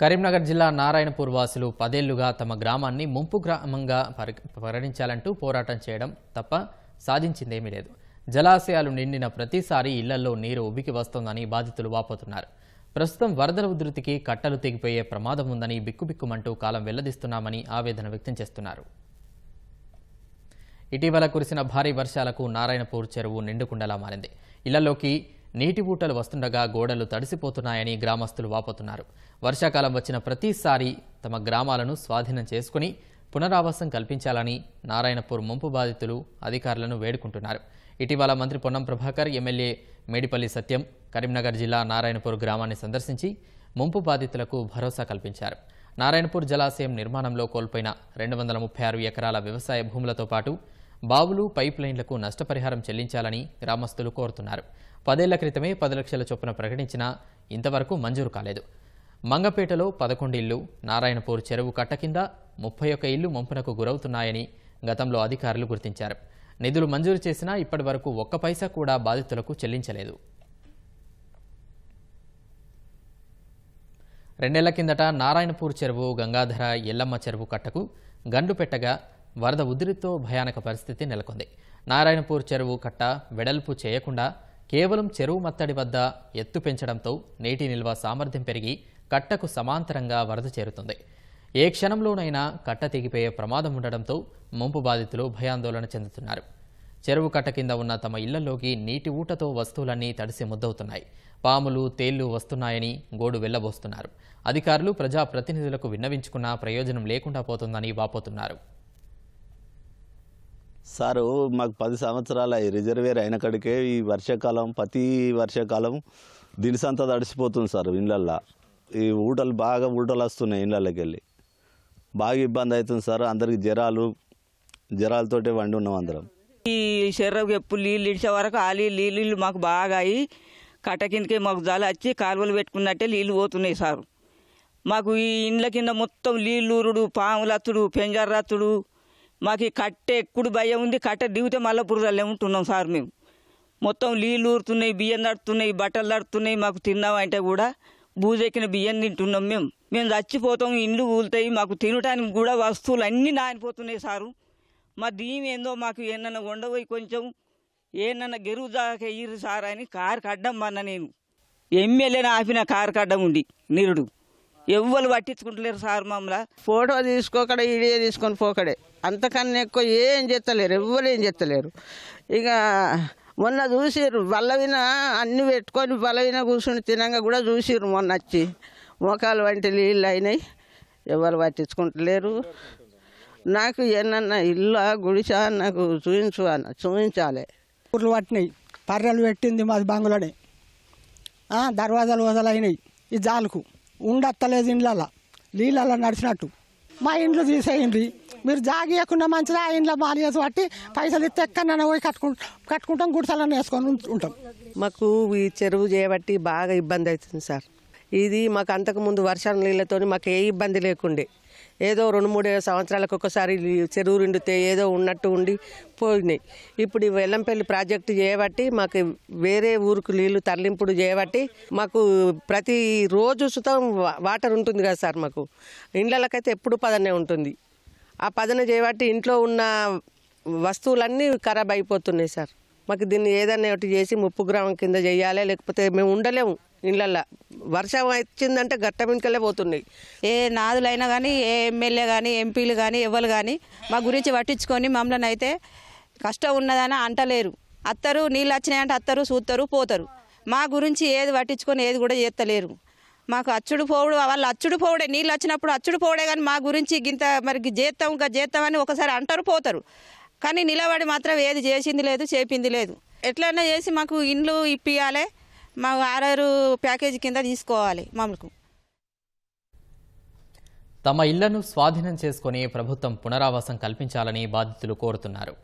కరీంనగర్ జిల్లా నారాయణపూర్ వాసులు పదేళ్ళుగా తమ గ్రామాన్ని ముంపు గ్రామంగా పరి- పరిగణించాలంటూ పోరాటం చేయడం తప్ప సాధించిందేమీ లేదు. జలాశయాలు నిండిన ప్రతిసారి ఇళ్ళలో నీరు ఉబికి వస్తోందని బాధితులు వాపోతున్నారు. ప్రస్తుతం వరదల ఉధృతికి కట్టలు తెగిపోయే ప్రమాదం ఉందని బిక్కుబిక్కుమంటూ కాలం వెల్లదిస్తున్నామని ఆవేదన వ్యక్తం చేస్తున్నారు. ఇటీవల కురిసిన భారీ వర్షాలకు నారాయణపూర్ చెరువు నిండుకుండలా మారింది. ఇళ్ళలోకి నీటి ఊటలు వస్తుండగా గోడలు తడిసిపోతున్నాయని గ్రామస్తులు వాపోతున్నారు. వర్షాకాలం వచ్చిన ప్రతిసారి తమ గ్రామాలను స్వాధీనం చేసుకుని పునరావాసం కల్పించాలని నారాయణపూర్ ముంపు బాధితులు అధికారులను వేడుకుంటున్నారు. ఇటీవల మంత్రి పొన్నం ప్రభాకర్ ఎమ్మెల్యే మేడిపల్లి సత్యం కరీంనగర్ జిల్లా నారాయణపూర్ గ్రామాన్ని సందర్శించి ముంపు బాధితులకు భరోసా కల్పించారు. నారాయణపూర్ జలాశయం నిర్మాణంలో కోల్పోయిన రెండు వందల ముప్పై ఆరు ఎకరాల వ్యవసాయ భూములతో పాటు బావులు పైప్ లైన్లకు నష్టపరిహారం చెల్లించాలని గ్రామస్తులు కోరుతున్నారు. పదేళ్ళ క్రితమే పది లక్షల చొప్పున ప్రకటించినా ఇంతవరకు మంజూరు కాలేదు. మంగపేటలో పదకొండు ఇళ్ళు నారాయణపూర్ చెరువు కట్ట కింద ముప్పై ఒక్క ఇళ్ళు ముంపునకు గురవుతున్నాయని గతంలో అధికారులు గుర్తించారు. నిధులు మంజూరు చేసినా ఇప్పటి వరకు ఒక్క పైసా కూడా బాధితులకు చెల్లించలేదు. రెండేళ్ళ కిందట నారాయణపూర్ చెరువు గంగాధర ఎల్లమ్మ చెరువు కట్టకు గండు పెట్టగా వరద ఉధృతితో భయానక పరిస్థితి నెలకొంది. నారాయణపూర్ చెరువు కట్ట వెడల్పు చేయకుండా కేవలం చెరువు మత్తడి వద్ద ఎత్తు పెంచడంతో నీటి నిల్వ సామర్థ్యం పెరిగి కట్టకు సమాంతరంగా వరద చేరుతుంది. ఏ క్షణంలోనైనా కట్ట తెగిపోయే ప్రమాదం ఉండడంతో ముంపు బాధితులు భయాందోళన చెందుతున్నారు. చెరువు కట్ట కింద ఉన్న తమ ఇళ్ళలోకి నీటి ఊటతో వస్తువులన్నీ తడిసి ముద్దవుతున్నాయి. పాములు తేళ్ళు వస్తున్నాయని గోడు వెళ్ళబోస్తున్నారు అధికారులు ప్రజాప్రతినిధులకు విన్నవించుకున్నా ప్రయోజనం లేకుండా పోతుందని వాపోతున్నారు. సారు మాకు పది సంవత్సరాలు అయ్యి రిజర్వేర్ అయినక్కడికే ఈ వర్షాకాలం ప్రతి వర్షాకాలం దినిసంతా తడిసిపోతుంది సార్ ఇళ్ళల్లో ఈ ఊటలు బాగా ఊటలు వస్తున్నాయి ఇళ్ళకి వెళ్ళి. బాగా ఇబ్బంది అవుతుంది సార్ అందరికి జ్వరాలు జ్వరాలతోటే వండి ఉన్నాం అందరం. ఈ శరీరం ఎప్పుడు నీళ్ళు ఇడిచే వరకు ఆ నీళ్ళు నీళ్ళు నీళ్ళు మాకు బాగా అయ్యి కట్ట కిందకి మాకు జల వచ్చి కాలువలు పెట్టుకున్నట్టే నీళ్ళు పోతున్నాయి సారు. మాకు ఈ ఇండ్ల కింద మొత్తం నీళ్ళు ఊరుడు పాములత్తుడు పెంజర్రత్తుడు మాకు ఈ కట్టె ఎక్కుడు భయం ఉంది కట్టె దిగితే మళ్ళీ పురుదల్లే ఉంటున్నాం సార్ మేము. మొత్తం నీళ్ళు ఊరుతున్నాయి బియ్యం తడుతున్నాయి బట్టలు తడుతున్నాయి మాకు తిన్నామంటే కూడా బూజెక్కిన బియ్యం తింటున్నాం మేము. మేము చచ్చిపోతాం ఇండ్లు కూలుతాయి మాకు తినడానికి కూడా వస్తువులు అన్నీ నానిపోతున్నాయి సారు. మా దీం ఏందో మాకు ఏమన్నా ఉండబోయి కొంచెం ఏమన్నా గెరువు దాకా ఇయ్యరు సార్ అని కారు కడ్డం మన్న నేను. ఎమ్మెల్యేని ఆపిన కారు కడ్డం ఉండి నిరుడు. ఎవ్వరు పట్టించుకుంటలేరు సార్ మమ్మల్ని. ఫోటో తీసుకోకడే వీడియో తీసుకొని పోకడే. అంతకన్నా ఎక్కువ ఏం చేస్తలేరు ఎవ్వరు ఏం చేస్తలేరు. ఇక మొన్న చూసిర్రు బల్లవిన అన్ని పెట్టుకొని బలవిన కూర్చుని తినంగా కూడా చూసిర్రు మొన్న వచ్చి. మోకాలు వంటి నీళ్ళు అయినాయి ఎవరు పట్టించుకుంటలేరు. నాకు ఏమన్నా ఇల్లు గుడిసా నాకు చూపించు అన్న చూపించాలి ఊర్లు పట్టినాయి పర్రెలు పెట్టింది మాది బంగులోనే. ఆ, దర్వాజాలు వదలైనాయి ఈ జాలుకు. ఉండత్తలేదు ఇండ్లలో నీళ్ళల్లో నడిచినట్టు. మా ఇండ్లు తీసేయండి. మీరు జాగియకుండా మంచిదా ఆ ఇంట్లో మానేసి పట్టి పైసలు ఇస్తే ఎక్కడైనా పోయి కట్టుకు కట్టుకుంటాం గుడిసెలను వేసుకొని ఉంటాం. మాకు ఈ చెరువు చేయబట్టి బాగా ఇబ్బంది అవుతుంది సార్. ఇది మాకు అంతకుముందు వర్షాల నీళ్ళతో మాకు ఏ ఇబ్బంది లేకుండే. ఏదో రెండు మూడు సంవత్సరాలకు ఒకసారి చెరువు నిండితే ఏదో ఉన్నట్టు ఉండి పోయినాయి. ఇప్పుడు ఈ వెల్లంపల్లి ప్రాజెక్టు చేయబట్టి మాకు వేరే ఊరికి నీళ్ళు తరలింపుడు చేయబట్టి మాకు ప్రతి రోజు సుతం వా- వాటర్ ఉంటుంది కదా సార్ మాకు. ఇండ్లకైతే ఎప్పుడు పదనే ఉంటుంది. ఆ పదన చేయబట్టి ఇంట్లో ఉన్న వస్తువులన్నీ ఖరాబ్ అయిపోతున్నాయి సార్. మాకు దీన్ని ఏదైనా ఒకటి చేసి ముప్పు గ్రామం కింద చేయాలి లేకపోతే మేము ఉండలేము ఇళ్ళల్లో వర్షం వచ్చిందంటే గట్ట మింకలే పోతున్నాయి. ఏ నాదులైనా కానీ ఏ ఎమ్మెల్యే కానీ ఎంపీలు కానీ ఎవరు కానీ మా గురించి పట్టించుకొని మమ్మల్ని అయితే కష్టం ఉన్నదని అంటలేరు. అత్తరు నీళ్ళు వచ్చినాయంటే అత్తరు చూస్తారు పోతారు. మా గురించి ఏది పట్టించుకొని ఏది కూడా చేస్తలేరు. మాకు అచ్చుడు పోవుడు వాళ్ళు అచ్చుడు పోవుడే నీళ్ళు వచ్చినప్పుడు అచ్చుడు పోవుడే కానీ మా గురించి గింత మరి చేస్తాం ఇంకా చేస్తామని ఒకసారి అంటారు పోతారు. కానీ నిలబడి మాత్రం ఏది చేసింది లేదు చేపింది లేదు. ఎట్లైనా చేసి మాకు ఇండ్లు ఇప్పియాలి. మా ఆరారు ప్యాకేజీ కింద తీసుకోవాలి మామూలుకు. తమ ఇళ్ళను స్వాధీనం చేసుకుని ప్రభుత్వం పునరావాసం కల్పించాలని బాధితులు కోరుతున్నారు.